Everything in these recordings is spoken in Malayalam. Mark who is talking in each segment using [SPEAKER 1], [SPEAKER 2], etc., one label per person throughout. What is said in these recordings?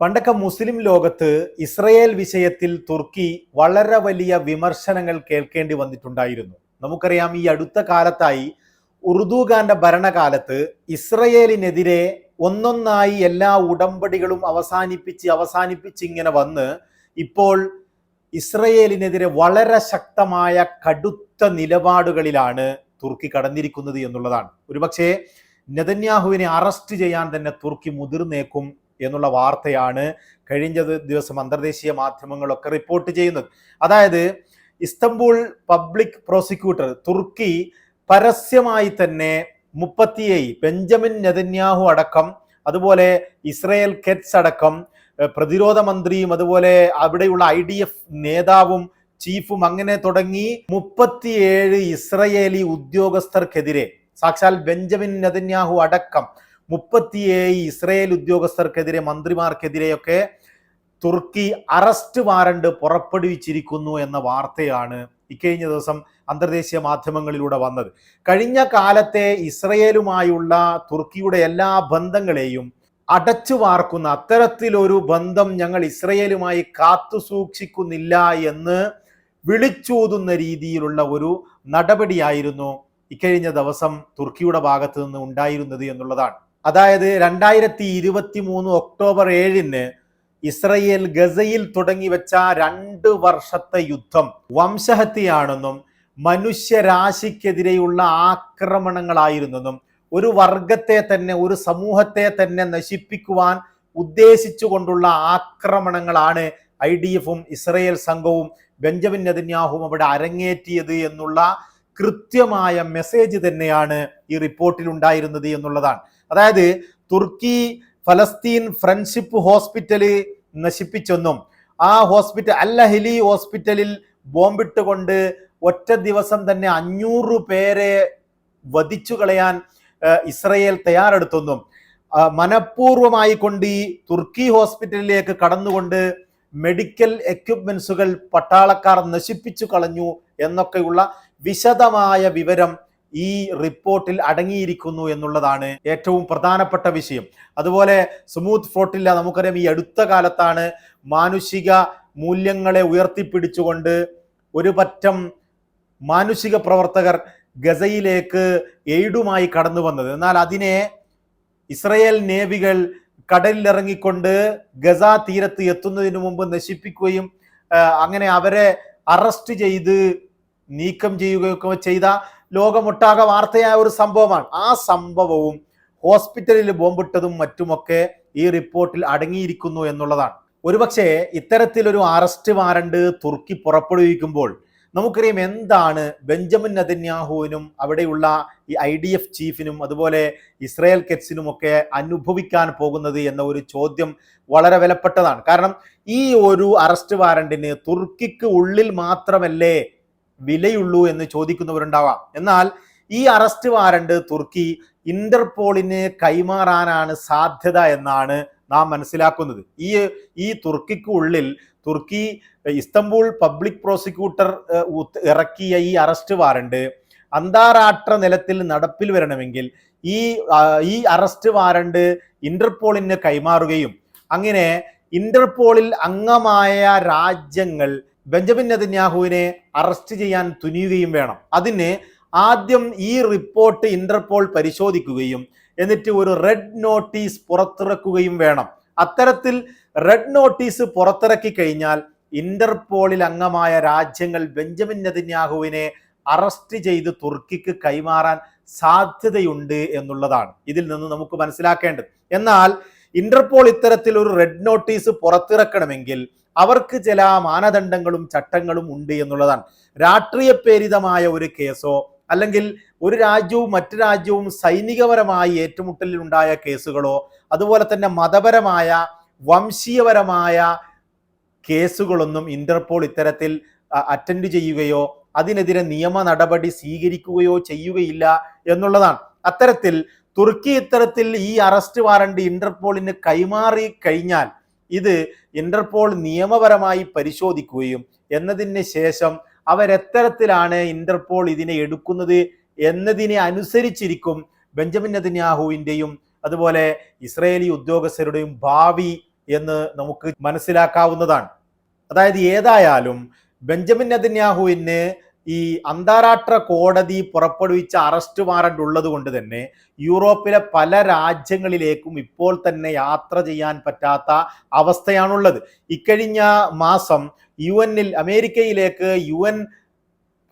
[SPEAKER 1] പണ്ടൊക്കെ മുസ്ലിം ലോകത്ത് ഇസ്രയേൽ വിഷയത്തിൽ തുർക്കി വളരെ വലിയ വിമർശനങ്ങൾ കേൾക്കേണ്ടി വന്നിട്ടുണ്ടായിരുന്നു. നമുക്കറിയാം ഈ അടുത്ത കാലത്തായി ഉറുദുഖാന്റെ ഭരണകാലത്ത് ഇസ്രയേലിനെതിരെ ഒന്നൊന്നായി എല്ലാ ഉടമ്പടികളും അവസാനിപ്പിച്ച് അവസാനിപ്പിച്ച് ഇങ്ങനെ വന്ന് ഇപ്പോൾ ഇസ്രയേലിനെതിരെ വളരെ ശക്തമായ കടുത്ത നിലപാടുകളിലാണ് തുർക്കി കടന്നിരിക്കുന്നത് എന്നുള്ളതാണ്. ഒരുപക്ഷെ നെതന്യാഹുവിനെ അറസ്റ്റ് ചെയ്യാൻ തന്നെ തുർക്കി മുതിർന്നേക്കും എന്നുള്ള വാർത്തയാണ് കഴിഞ്ഞ ദിവസം അന്തർദേശീയ മാധ്യമങ്ങളൊക്കെ റിപ്പോർട്ട് ചെയ്യുന്നത്. അതായത് ഇസ്തംബൂൾ പബ്ലിക് പ്രോസിക്യൂട്ടർ തുർക്കി പരസ്യമായി തന്നെ മുപ്പത്തിയേഴ് ബെഞ്ചമിൻ നെതന്യാഹു അടക്കം അതുപോലെ ഇസ്രയേൽ കെറ്റ്സ് അടക്കം പ്രതിരോധ മന്ത്രിയും അതുപോലെ അവിടെയുള്ള ഐ ഡി എഫ് നേതാവും ചീഫും അങ്ങനെ തുടങ്ങി മുപ്പത്തിയേഴ് ഇസ്രയേലി ഉദ്യോഗസ്ഥർക്കെതിരെ സാക്ഷാൽ ബെഞ്ചമിൻ നെതന്യാഹു അടക്കം മുപ്പത്തിയേഴ് ഇസ്രയേൽ ഉദ്യോഗസ്ഥർക്കെതിരെ മന്ത്രിമാർക്കെതിരെയൊക്കെ തുർക്കി അറസ്റ്റ് വാറണ്ട് പുറപ്പെടുവിച്ചിരിക്കുന്നു എന്ന വാർത്തയാണ് ഇക്കഴിഞ്ഞ ദിവസം അന്തർദേശീയ മാധ്യമങ്ങളിലൂടെ വന്നത്. കഴിഞ്ഞ കാലത്തെ ഇസ്രയേലുമായുള്ള തുർക്കിയുടെ എല്ലാ ബന്ധങ്ങളെയും അടച്ചു വാർക്കുന്ന അത്തരത്തിലൊരു ബന്ധം ഞങ്ങൾ ഇസ്രയേലുമായി കാത്തു സൂക്ഷിക്കുന്നില്ല എന്ന് വിളിച്ചൂതുന്ന രീതിയിലുള്ള ഒരു നടപടിയായിരുന്നു ഇക്കഴിഞ്ഞ ദിവസം തുർക്കിയുടെ ഭാഗത്ത് നിന്ന് ഉണ്ടായിരുന്നത് എന്നുള്ളതാണ്. അതായത് രണ്ടായിരത്തി ഇരുപത്തി മൂന്ന് ഒക്ടോബർ ഏഴിന് ഇസ്രയേൽ ഗസയിൽ തുടങ്ങി വെച്ച രണ്ട് വർഷത്തെ യുദ്ധം വംശഹത്യയാണെന്നും മനുഷ്യരാശിക്കെതിരെയുള്ള ആക്രമണങ്ങളായിരുന്നെന്നും ഒരു വർഗത്തെ തന്നെ ഒരു സമൂഹത്തെ തന്നെ നശിപ്പിക്കുവാൻ ഉദ്ദേശിച്ചുകൊണ്ടുള്ള ആക്രമണങ്ങളാണ് ഐ ഡി എഫും ഇസ്രയേൽ സംഘവും ബെഞ്ചമിൻ നെതന്യാഹുവും അവിടെ അരങ്ങേറ്റിയത് എന്നുള്ള കൃത്യമായ മെസ്സേജ് തന്നെയാണ് ഈ റിപ്പോർട്ടിൽ ഉണ്ടായിരുന്നത് എന്നുള്ളതാണ്. അതായത് തുർക്കി ഫലസ്തീൻ ഫ്രണ്ട്ഷിപ്പ് ഹോസ്പിറ്റൽ നശിപ്പിച്ചെന്നും. ആ ഹോസ്പിറ്റൽ അല്ലഹലി ഹോസ്പിറ്റലിൽ ബോംബിട്ടുകൊണ്ട് ഒറ്റ ദിവസം തന്നെ അഞ്ഞൂറ് പേരെ വധിച്ചു കളയാൻ ഇസ്രയേൽ തയ്യാറെടുത്തെന്നും. മനഃപൂർവമായി കൊണ്ട് ഈ തുർക്കി ഹോസ്പിറ്റലിലേക്ക് കടന്നുകൊണ്ട് മെഡിക്കൽ എക്യുപ്മെന്റ്സുകൾ പട്ടാളക്കാർ നശിപ്പിച്ചു കളഞ്ഞു എന്നൊക്കെയുള്ള വിശദമായ വിവരം ഈ റിപ്പോർട്ടിൽ അടങ്ങിയിരിക്കുന്നു എന്നുള്ളതാണ് ഏറ്റവും പ്രധാനപ്പെട്ട വിഷയം. അതുപോലെ സ്മൂത്ത് ഫ്ലോട്ടില്ല നമുക്കറിയാം ഈ അടുത്ത കാലത്താണ് മാനുഷിക മൂല്യങ്ങളെ ഉയർത്തിപ്പിടിച്ചുകൊണ്ട് ഒരു പറ്റം മാനുഷിക പ്രവർത്തകർ ഗസയിലേക്ക് എയ്ഡുമായി കടന്നു വന്നത്. എന്നാൽ അതിനെ ഇസ്രയേൽ നേവികൾ കടലിലിറങ്ങിക്കൊണ്ട് ഗസ തീരത്ത് എത്തുന്നതിന് മുമ്പ് നശിപ്പിക്കുകയും അങ്ങനെ അവരെ അറസ്റ്റ് ചെയ്ത് നീക്കം ചെയ്യുകയൊക്കെ ചെയ്ത ലോകമൊട്ടാകെ വാർത്തയായ ഒരു സംഭവമാണ്. ആ സംഭവവും ഹോസ്പിറ്റലിൽ ബോംബിട്ടതും മറ്റുമൊക്കെ ഈ റിപ്പോർട്ടിൽ അടങ്ങിയിരിക്കുന്നു എന്നുള്ളതാണ്. ഒരുപക്ഷെ ഇത്തരത്തിലൊരു അറസ്റ്റ് വാറണ്ട് തുർക്കി പുറപ്പെടുവിക്കുമ്പോൾ നമുക്കറിയാം എന്താണ് ബെഞ്ചമിൻ നദന്യാഹുവിനും അവിടെയുള്ള ഈ ഐ ഡി എഫ് ചീഫിനും അതുപോലെ ഇസ്രായേൽ കെറ്റ്സിനും ഒക്കെ അനുഭവിക്കാൻ പോകുന്നത് എന്ന ഒരു ചോദ്യം വളരെ വിലപ്പെട്ടതാണ്. കാരണം ഈ ഒരു അറസ്റ്റ് വാറണ്ടിന് തുർക്കിക്ക് ഉള്ളിൽ മാത്രമല്ലേ വിലയുള്ളൂ എന്ന് ചോദിക്കുന്നവരുണ്ടാവാം. എന്നാൽ ഈ അറസ്റ്റ് വാറണ്ട് തുർക്കി ഇന്റർപോളിന് കൈമാറാനാണ് സാധ്യത എന്നാണ് നാം മനസ്സിലാക്കുന്നത്. ഈ ഈ തുർക്കിക്ക് ഉള്ളിൽ തുർക്കി ഇസ്തംബൂൾ പബ്ലിക് പ്രോസിക്യൂട്ടർ ഇറക്കിയ ഈ അറസ്റ്റ് വാറണ്ട് അന്താരാഷ്ട്ര നിലത്തിൽ നടപ്പിൽ വരണമെങ്കിൽ ഈ ഈ അറസ്റ്റ് വാറണ്ട് ഇന്റർപോളിന് കൈമാറുകയും അങ്ങനെ ഇന്റർപോളിൽ അംഗമായ രാജ്യങ്ങൾ ബെഞ്ചമിൻ നെതന്യാഹുവിനെ അറസ്റ്റ് ചെയ്യാൻ തുനിയുകയും വേണം. അതിന് ആദ്യം ഈ റിപ്പോർട്ട് ഇന്റർപോൾ പരിശോധിക്കുകയും എന്നിട്ട് ഒരു റെഡ് നോട്ടീസ് പുറത്തിറക്കുകയും വേണം. അത്തരത്തിൽ റെഡ് നോട്ടീസ് പുറത്തിറക്കി കഴിഞ്ഞാൽ ഇന്റർപോളിൽ അംഗമായ രാജ്യങ്ങൾ ബെഞ്ചമിൻ നെതന്യാഹുവിനെ അറസ്റ്റ് ചെയ്ത് തുർക്കിക്ക് കൈമാറാൻ സാധ്യതയുണ്ട് എന്നുള്ളതാണ് ഇതിൽ നിന്ന് നമുക്ക് മനസ്സിലാക്കേണ്ടത്. എന്നാൽ ഇന്റർപോൾ ഇത്തരത്തിൽ ഒരു റെഡ് നോട്ടീസ് പുറത്തിറക്കണമെങ്കിൽ അവർക്ക് ചില മാനദണ്ഡങ്ങളും ചട്ടങ്ങളും ഉണ്ട് എന്നുള്ളതാണ്. രാഷ്ട്രീയ പ്രേരിതമായ ഒരു കേസോ അല്ലെങ്കിൽ ഒരു രാജ്യവും മറ്റു രാജ്യവും സൈനികപരമായി ഏറ്റുമുട്ടലിൽ ഉണ്ടായ കേസുകളോ അതുപോലെ തന്നെ മതപരമായ വംശീയപരമായ കേസുകളൊന്നും ഇന്റർപോൾ ഇത്തരത്തിൽ അറ്റൻഡ് ചെയ്യുകയോ അതിനെതിരെ നിയമ നടപടി സ്വീകരിക്കുകയോ ചെയ്യുകയില്ല എന്നുള്ളതാണ്. അത്തരത്തിൽ തുർക്കി ഇത്തരത്തിൽ ഈ അറസ്റ്റ് വാറണ്ട് ഇന്റർപോളിന് കൈമാറി കഴിഞ്ഞാൽ ഇത് ഇന്റർപോൾ നിയമപരമായി പരിശോധിക്കുകയും എന്നതിന് ശേഷം അവരെത്തരത്തിലാണ് ഇന്റർപോൾ ഇതിനെ എടുക്കുന്നത് എന്നതിനെ അനുസരിച്ചിരിക്കും ബെഞ്ചമിൻ നദിന്യാഹുവിന്റെയും അതുപോലെ ഇസ്രയേലി ഉദ്യോഗസ്ഥരുടെയും ഭാവി എന്ന് നമുക്ക് മനസ്സിലാക്കാവുന്നതാണ്. അതായത് ഏതായാലും ബെഞ്ചമിൻ നെതന്യാഹുവിന് ഈ അന്താരാഷ്ട്ര കോടതി പുറപ്പെടുവിച്ച അറസ്റ്റ് വാറണ്ട് ഉള്ളത് കൊണ്ട് തന്നെ യൂറോപ്പിലെ പല രാജ്യങ്ങളിലേക്കും ഇപ്പോൾ തന്നെ യാത്ര ചെയ്യാൻ പറ്റാത്ത അവസ്ഥയാണുള്ളത്. ഇക്കഴിഞ്ഞ മാസം യു എന്നിൽ അമേരിക്കയിലേക്ക് യു എൻ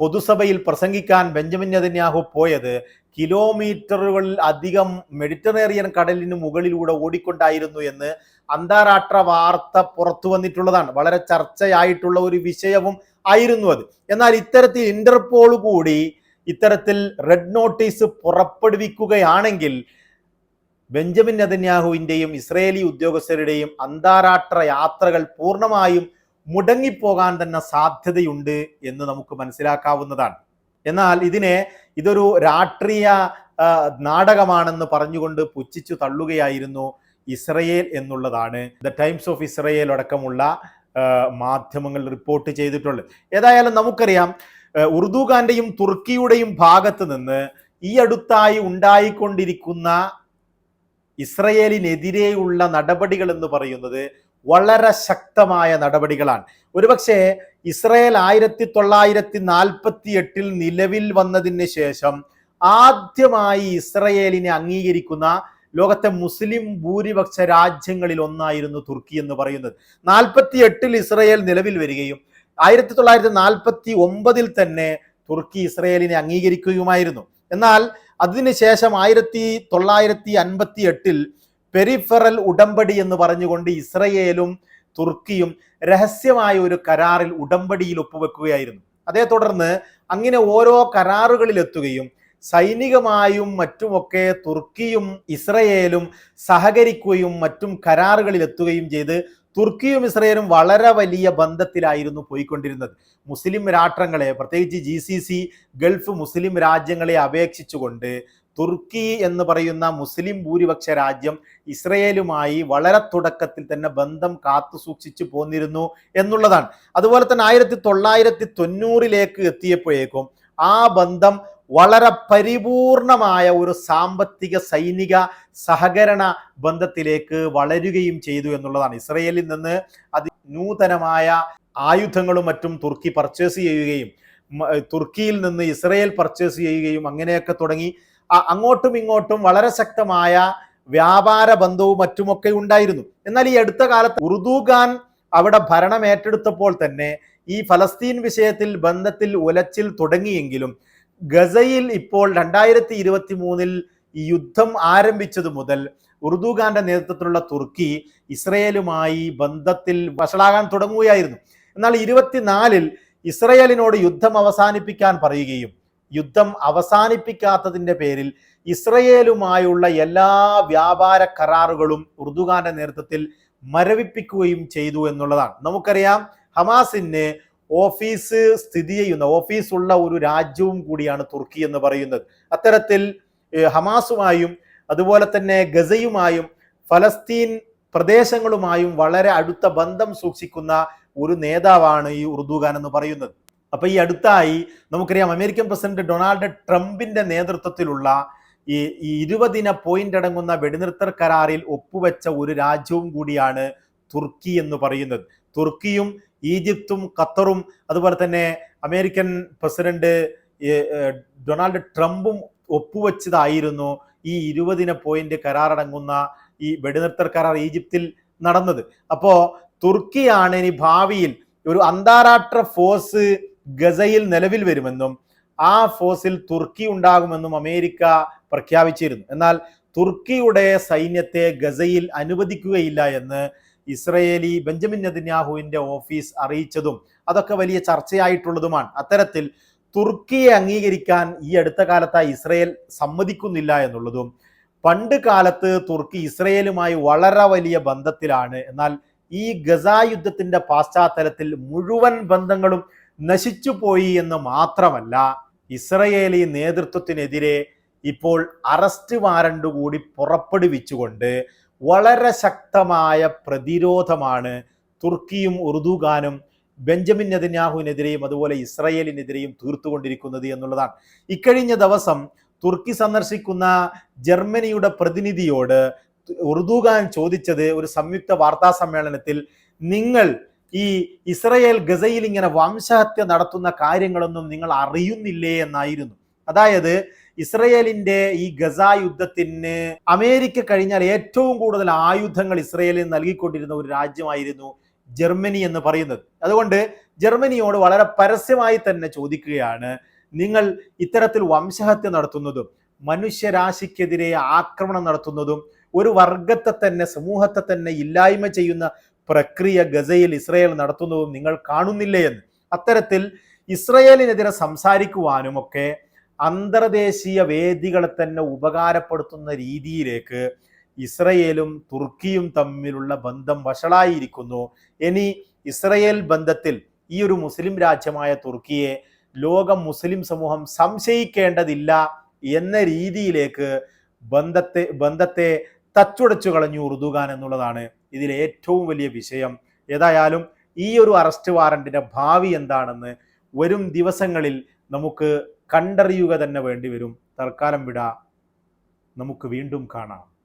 [SPEAKER 1] പൊതുസഭയിൽ പ്രസംഗിക്കാൻ ബെഞ്ചമിൻ നെതന്യാഹു പോയത് കിലോമീറ്ററുകളിൽ അധികം മെഡിറ്ററേറിയൻ കടലിന് മുകളിലൂടെ ഓടിക്കൊണ്ടായിരുന്നു എന്ന് അന്താരാഷ്ട്ര വാർത്ത പുറത്തു വന്നിട്ടുള്ളതാണ്. വളരെ ചർച്ചയായിട്ടുള്ള ഒരു വിഷയവും ആയിരുന്നു അത്. എന്നാൽ ഇത്തരത്തിൽ ഇന്റർപോൾ കൂടി ഇത്തരത്തിൽ റെഡ് നോട്ടീസ് പുറപ്പെടുവിക്കുകയാണെങ്കിൽ ബെഞ്ചമിൻ നെതന്യാഹുവിന്റെയും ഇസ്രയേലി ഉദ്യോഗസ്ഥരുടെയും അന്താരാഷ്ട്ര യാത്രകൾ പൂർണമായും മുടങ്ങിപ്പോകാൻ തന്നെ സാധ്യതയുണ്ട് എന്ന് നമുക്ക് മനസ്സിലാക്കാവുന്നതാണ്. എന്നാൽ ഇതിനെ ഇതൊരു രാഷ്ട്രീയ നാടകമാണെന്ന് പറഞ്ഞുകൊണ്ട് പുച്ഛിച്ചു തള്ളുകയായിരുന്നു ഇസ്രയേൽ എന്നുള്ളതാണ്. ദ ടൈംസ് ഓഫ് ഇസ്രയേൽ അടക്കമുള്ള മാധ്യമങ്ങൾ റിപ്പോർട്ട് ചെയ്തിട്ടുള്ളത് ഏതായാലും നമുക്കറിയാം ഉറുദുഖാന്റെയും തുർക്കിയുടെയും ഭാഗത്ത് നിന്ന് ഈ അടുത്തായി ഉണ്ടായിക്കൊണ്ടിരിക്കുന്ന ഇസ്രയേലിനെതിരെയുള്ള നടപടികൾ എന്ന് പറയുന്നത് വളരെ ശക്തമായ നടപടികളാണ്. ഒരുപക്ഷെ ഇസ്രയേൽ ആയിരത്തി തൊള്ളായിരത്തി നാൽപ്പത്തി എട്ടിൽ നിലവിൽ വന്നതിന് ശേഷം ആദ്യമായി ഇസ്രയേലിനെ അംഗീകരിക്കുന്ന ലോകത്തെ മുസ്ലിം ഭൂരിപക്ഷ രാജ്യങ്ങളിൽ ഒന്നായിരുന്നു തുർക്കി എന്ന് പറയുന്നത്. നാൽപ്പത്തി എട്ടിൽ ഇസ്രയേൽ നിലവിൽ വരികയും ആയിരത്തി തൊള്ളായിരത്തി നാൽപ്പത്തി ഒമ്പതിൽ തന്നെ തുർക്കി ഇസ്രയേലിനെ അംഗീകരിക്കുകയുമായിരുന്നു. എന്നാൽ അതിനുശേഷം ആയിരത്തി തൊള്ളായിരത്തി അൻപത്തി എട്ടിൽ പെരിഫറൽ ഉടമ്പടി എന്ന് പറഞ്ഞുകൊണ്ട് ഇസ്രയേലും തുർക്കിയും രഹസ്യമായ ഒരു കരാറിൽ ഉടമ്പടിയിൽ ഒപ്പുവെക്കുകയായിരുന്നു. അതേ തുടർന്ന് അങ്ങനെ ഓരോ കരാറുകളിൽ എത്തുകയും സൈനികമായും മറ്റുമൊക്കെ തുർക്കിയും ഇസ്രയേലും സഹകരിക്കുകയും മറ്റും കരാറുകളിൽ എത്തുകയും ചെയ്ത് തുർക്കിയും ഇസ്രയേലും വളരെ വലിയ ബന്ധത്തിലായിരുന്നു പോയിക്കൊണ്ടിരുന്നത്. മുസ്ലിം രാഷ്ട്രങ്ങളെ പ്രത്യേകിച്ച് ജി സി സി ഗൾഫ് മുസ്ലിം രാജ്യങ്ങളെ അപേക്ഷിച്ചുകൊണ്ട് തുർക്കി എന്ന് പറയുന്ന മുസ്ലിം ഭൂരിപക്ഷ രാജ്യം ഇസ്രയേലുമായി വളരെ തുടക്കത്തിൽ തന്നെ ബന്ധം കാത്തു സൂക്ഷിച്ചു പോന്നിരുന്നു എന്നുള്ളതാണ്. അതുപോലെ തന്നെ ആയിരത്തി തൊള്ളായിരത്തി തൊണ്ണൂറിലേക്ക് എത്തിയപ്പോഴേക്കും ആ ബന്ധം വളരെ പരിപൂർണമായ ഒരു സാമ്പത്തിക സൈനിക സഹകരണ ബന്ധത്തിലേക്ക് വളരുകയും ചെയ്തു എന്നുള്ളതാണ്. ഇസ്രയേലിൽ നിന്ന് അതി നൂതനമായ ആയുധങ്ങളും മറ്റും തുർക്കി പർച്ചേസ് ചെയ്യുകയും തുർക്കിയിൽ നിന്ന് ഇസ്രയേൽ പർച്ചേസ് ചെയ്യുകയും അങ്ങനെയൊക്കെ തുടങ്ങി. അങ്ങോട്ടും ഇങ്ങോട്ടും വളരെ ശക്തമായ വ്യാപാര ബന്ധവും മറ്റുമൊക്കെ ഉണ്ടായിരുന്നു. എന്നാൽ ഈ അടുത്ത കാലത്ത് ഉറുദുഖാൻ അവിടെ ഭരണം ഏറ്റെടുത്തപ്പോൾ തന്നെ ഈ ഫലസ്തീൻ വിഷയത്തിൽ ബന്ധത്തിൽ ഉലച്ചിൽ തുടങ്ങിയെങ്കിലും ഗസയിൽ ഇപ്പോൾ രണ്ടായിരത്തി ഇരുപത്തി മൂന്നിൽ ഈ യുദ്ധം ആരംഭിച്ചതു മുതൽ ഉറുദുഖാന്റെ നേതൃത്വത്തിലുള്ള തുർക്കി ഇസ്രയേലുമായി ബന്ധത്തിൽ വഷളാകാൻ തുടങ്ങുകയായിരുന്നു. എന്നാൽ ഇരുപത്തിനാലിൽ ഇസ്രയേലിനോട് യുദ്ധം അവസാനിപ്പിക്കാൻ പറയുകയും യുദ്ധം അവസാനിപ്പിക്കാത്തതിന്റെ പേരിൽ ഇസ്രയേലുമായുള്ള എല്ലാ വ്യാപാര കരാറുകളും ഉറുദുഖാന്റെ നേതൃത്വത്തിൽ മരവിപ്പിക്കുകയും ചെയ്തു എന്നുള്ളതാണ്. നമുക്കറിയാം ഹമാസിന് ഓഫീസ് സ്ഥിതി ചെയ്യുന്ന ഓഫീസ് ഉള്ള ഒരു രാജ്യവും കൂടിയാണ് തുർക്കി എന്ന് പറയുന്നത്. അത്തരത്തിൽ ഹമാസുമായും അതുപോലെ തന്നെ ഗസയുമായും ഫലസ്തീൻ പ്രദേശങ്ങളുമായും വളരെ അടുത്ത ബന്ധം സൂക്ഷിക്കുന്ന ഒരു നേതാവാണ് ഈ ഉറുദുഖാൻ എന്ന് പറയുന്നത്. അപ്പൊ ഈ അടുത്തായി നമുക്കറിയാം അമേരിക്കൻ പ്രസിഡന്റ് ഡൊണാൾഡ് ട്രംപിന്റെ നേതൃത്വത്തിലുള്ള ഈ ഇരുപതിന പോയിന്റ് അടങ്ങുന്ന വെടിനിർത്തൽ കരാറിൽ ഒപ്പുവെച്ച ഒരു രാജ്യവും കൂടിയാണ് തുർക്കി എന്ന് പറയുന്നത്. തുർക്കിയും ഈജിപ്തും ഖത്തറും അതുപോലെ തന്നെ അമേരിക്കൻ പ്രസിഡന്റ് ഡൊണാൾഡ് ട്രംപും ഒപ്പുവെച്ചതായിരുന്നു ഈ ഇരുപതിന പോയിന്റ് കരാറടങ്ങുന്ന ഈ വെടിനിർത്തൽ കരാർ ഈജിപ്തിൽ നടന്നത്. അപ്പോ തുർക്കിയാണ് ഇനി ഭാവിയിൽ ഒരു അന്താരാഷ്ട്ര ഫോഴ്സ് ഗസയിൽ നിലവിൽ വരുമെന്നും ആ ഫോഴ്സിൽ തുർക്കി ഉണ്ടാകുമെന്നും അമേരിക്ക പ്രഖ്യാപിച്ചിരുന്നു. എന്നാൽ തുർക്കിയുടെ സൈന്യത്തെ ഗസയിൽ അനുവദിക്കുകയില്ല എന്ന് ഇസ്രയേലി ബെഞ്ചമിൻ നെതന്യാഹുവിന്റെ ഓഫീസ് അറിയിച്ചതും അതൊക്കെ വലിയ ചർച്ചയായിട്ടുള്ളതുമാണ്. അത്തരത്തിൽ തുർക്കിയെ അംഗീകരിക്കാൻ ഈ അടുത്ത കാലത്തായി ഇസ്രയേൽ സമ്മതിക്കുന്നില്ല എന്നുള്ളതും പണ്ട് കാലത്ത് തുർക്കി ഇസ്രയേലുമായി വളരെ വലിയ ബന്ധത്തിലാണ്. എന്നാൽ ഈ ഗസ യുദ്ധത്തിന്റെ പശ്ചാത്തലത്തിൽ മുഴുവൻ ബന്ധങ്ങളും നശിച്ചു പോയി എന്ന് മാത്രമല്ല ഇസ്രയേലി നേതൃത്വത്തിനെതിരെ ഇപ്പോൾ അറസ്റ്റ് വാറണ്ട് കൂടി പുറപ്പെടുവിച്ചുകൊണ്ട് വളരെ ശക്തമായ പ്രതിരോധമാണ് തുർക്കിയും ഉറുദുഖാനും ബെഞ്ചമിൻ നെതന്യാഹുവിനെതിരെയും അതുപോലെ ഇസ്രയേലിനെതിരെയും തീർത്തുകൊണ്ടിരിക്കുന്നത് എന്നുള്ളതാണ്. ഇക്കഴിഞ്ഞ ദിവസം തുർക്കി സന്ദർശിക്കുന്ന ജർമ്മനിയുടെ പ്രതിനിധിയോട് ഉറുദുഖാൻ ചോദിച്ചത് ഒരു സംയുക്ത വാർത്താ സമ്മേളനത്തിൽ നിങ്ങൾ ഈ ഇസ്രയേൽ ഗസയിൽ ഇങ്ങനെ വംശഹത്യ നടത്തുന്ന കാര്യങ്ങളൊന്നും നിങ്ങൾ അറിയുന്നില്ലേ? എന്നായിരുന്നു. അതായത് ഇസ്രയേലിന്റെ ഈ ഗസ യുദ്ധത്തിന് അമേരിക്ക കഴിഞ്ഞാൽ ഏറ്റവും കൂടുതൽ ആയുധങ്ങൾ ഇസ്രയേലിന് നൽകിക്കൊണ്ടിരുന്ന ഒരു രാജ്യമായിരുന്നു ജർമ്മനി എന്ന് പറയുന്നത്. അതുകൊണ്ട് ജർമ്മനിയോട് വളരെ പരസ്യമായി തന്നെ ചോദിക്കുകയാണ് നിങ്ങൾ ഇത്തരത്തിൽ വംശഹത്യ നടത്തുന്നതും മനുഷ്യരാശിക്കെതിരെ ആക്രമണം നടത്തുന്നതും ഒരു വർഗത്തെ തന്നെ സമൂഹത്തെ തന്നെ ഇല്ലായ്മ ചെയ്യുന്ന പ്രക്രിയ ഗസയിൽ ഇസ്രയേൽ നടത്തുന്നതും നിങ്ങൾ കാണുന്നില്ലേ എന്ന്. അത്തരത്തിൽ ഇസ്രയേലിനെതിരെ സംസാരിക്കുവാനും ഒക്കെ അന്തർദേശീയ വേദികളെ തന്നെ ഉപകാരപ്പെടുത്തുന്ന രീതിയിലേക്ക് ഇസ്രയേലും തുർക്കിയും തമ്മിലുള്ള ബന്ധം വഷളായിരിക്കുന്നു. ഇനി ഇസ്രയേൽ ബന്ധത്തിൽ ഈ ഒരു മുസ്ലിം രാജ്യമായ തുർക്കിയെ ലോക മുസ്ലിം സമൂഹം സംശയിക്കേണ്ടതില്ല എന്ന രീതിയിലേക്ക് ബന്ധത്തെ ബന്ധത്തെ തച്ചുടച്ചു കളഞ്ഞു ഉറുദുഖാൻ എന്നുള്ളതാണ് ഇതിലെ ഏറ്റവും വലിയ വിഷയം. ഏതായാലും ഈ ഒരു അറസ്റ്റ് വാറന്റിന്റെ ഭാവി എന്താണെന്ന് വരും ദിവസങ്ങളിൽ നമുക്ക് കണ്ടറിയുക തന്നെ വേണ്ടി വരും. തൽക്കാലം വിട. നമുക്ക് വീണ്ടും കാണാം.